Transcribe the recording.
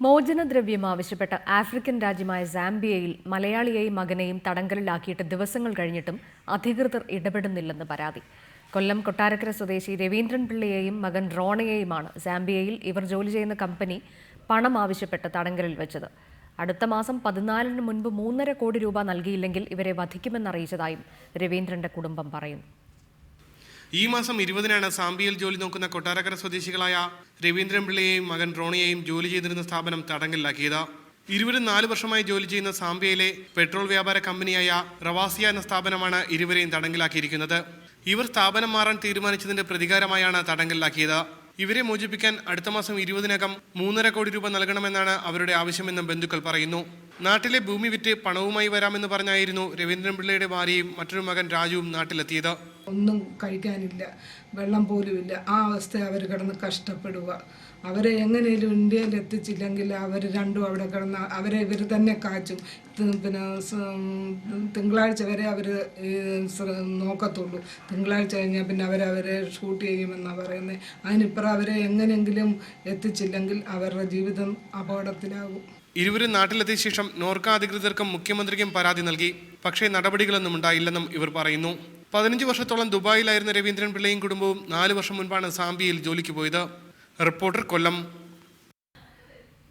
മോചനദ്രവ്യം ആവശ്യപ്പെട്ട് ആഫ്രിക്കൻ രാജ്യമായ സാംബിയയിൽ മലയാളിയെയും മകനെയും തടങ്കലിലാക്കിയിട്ട് ദിവസങ്ങൾ കഴിഞ്ഞിട്ടും അധികൃതർ ഇടപെടുന്നില്ലെന്ന് പരാതി. കൊല്ലം കൊട്ടാരക്കര സ്വദേശി രവീന്ദ്രൻ പിള്ളയെയും മകൻ റോണയെയുമാണ് സാംബിയയിൽ ഇവർ ജോലി ചെയ്യുന്ന കമ്പനി പണം ആവശ്യപ്പെട്ട് തടങ്കലിൽ വെച്ചത്. അടുത്ത മാസം പതിനാലിന് മുൻപ് മൂന്നര കോടി രൂപ നൽകിയില്ലെങ്കിൽ ഇവരെ വധിക്കുമെന്നറിയിച്ചതായും രവീന്ദ്രന്റെ കുടുംബം പറയുന്നു. ഈ മാസം ഇരുപതിനാണ് സാമ്പിയിൽ ജോലി നോക്കുന്ന കൊട്ടാരക്കര സ്വദേശികളായ രവീന്ദ്രൻ പിള്ളയെയും മകൻ റോണിയെയും ജോലി ചെയ്തിരുന്ന സ്ഥാപനം തടങ്കലിലാക്കിയത്. ഇരുവരും നാല് വർഷമായി ജോലി ചെയ്യുന്ന സാമ്പിയയിലെ പെട്രോൾ വ്യാപാര കമ്പനിയായ റവാസിയ എന്ന സ്ഥാപനമാണ് ഇരുവരെയും തടങ്കലാക്കിയിരിക്കുന്നത് ഇവർ സ്ഥാപനം മാറാൻ തീരുമാനിച്ചതിന്റെ പ്രതികാരമായാണ് തടങ്കലിലാക്കിയത്. ഇവരെ മോചിപ്പിക്കാൻ അടുത്ത മാസം ഇരുപതിനകം മൂന്നര കോടി രൂപ നൽകണമെന്നാണ് അവരുടെ ആവശ്യമെന്നും ബന്ധുക്കൾ പറയുന്നു. നാട്ടിലെ ഭൂമി വിറ്റ് പണവുമായി വരാമെന്ന് പറഞ്ഞായിരുന്നു രവീന്ദ്രൻ പിള്ളയുടെ ഭാര്യയും മറ്റൊരു മകൻ രാജുവും നാട്ടിലെത്തിയത്. ഒന്നും കഴിക്കാനില്ല വെള്ളം പോലുമില്ല. ആ അവസ്ഥ അവർ കിടന്ന് കഷ്ടപ്പെടുക. അവരെ എങ്ങനെയും ഇന്ത്യയിൽ എത്തിച്ചില്ലെങ്കിൽ അവർ രണ്ടും അവിടെ കിടന്ന് അവരെ ഇവർ തന്നെ കാച്ചും. പിന്നെ തിങ്കളാഴ്ച വരെ അവർ നോക്കത്തുള്ളൂ. തിങ്കളാഴ്ച കഴിഞ്ഞാൽ പിന്നെ അവരവരെ ഷൂട്ട് ചെയ്യുമെന്നാണ് പറയുന്നത്. അതിനിപ്പുറം അവരെ എങ്ങനെയെങ്കിലും എത്തിച്ചില്ലെങ്കിൽ അവരുടെ ജീവിതം അപകടത്തിലാകും. ഇരുവരും നാട്ടിലെത്തിയ ശേഷം നോർക്ക അധികൃതർക്കും മുഖ്യമന്ത്രിക്കും പരാതി നൽകി. പക്ഷേ നടപടികളൊന്നും ഉണ്ടായില്ലെന്നും ഇവർ പറയുന്നു. പതിനഞ്ച് വർഷത്തോളം ദുബായിലായിരുന്ന രവീന്ദ്രൻ പിള്ളയും കുടുംബവും നാല് വർഷം മുൻപാണ് സാംബിയയിൽ ജോലിക്ക് പോയത്. റിപ്പോർട്ടർ കൊല്ലം.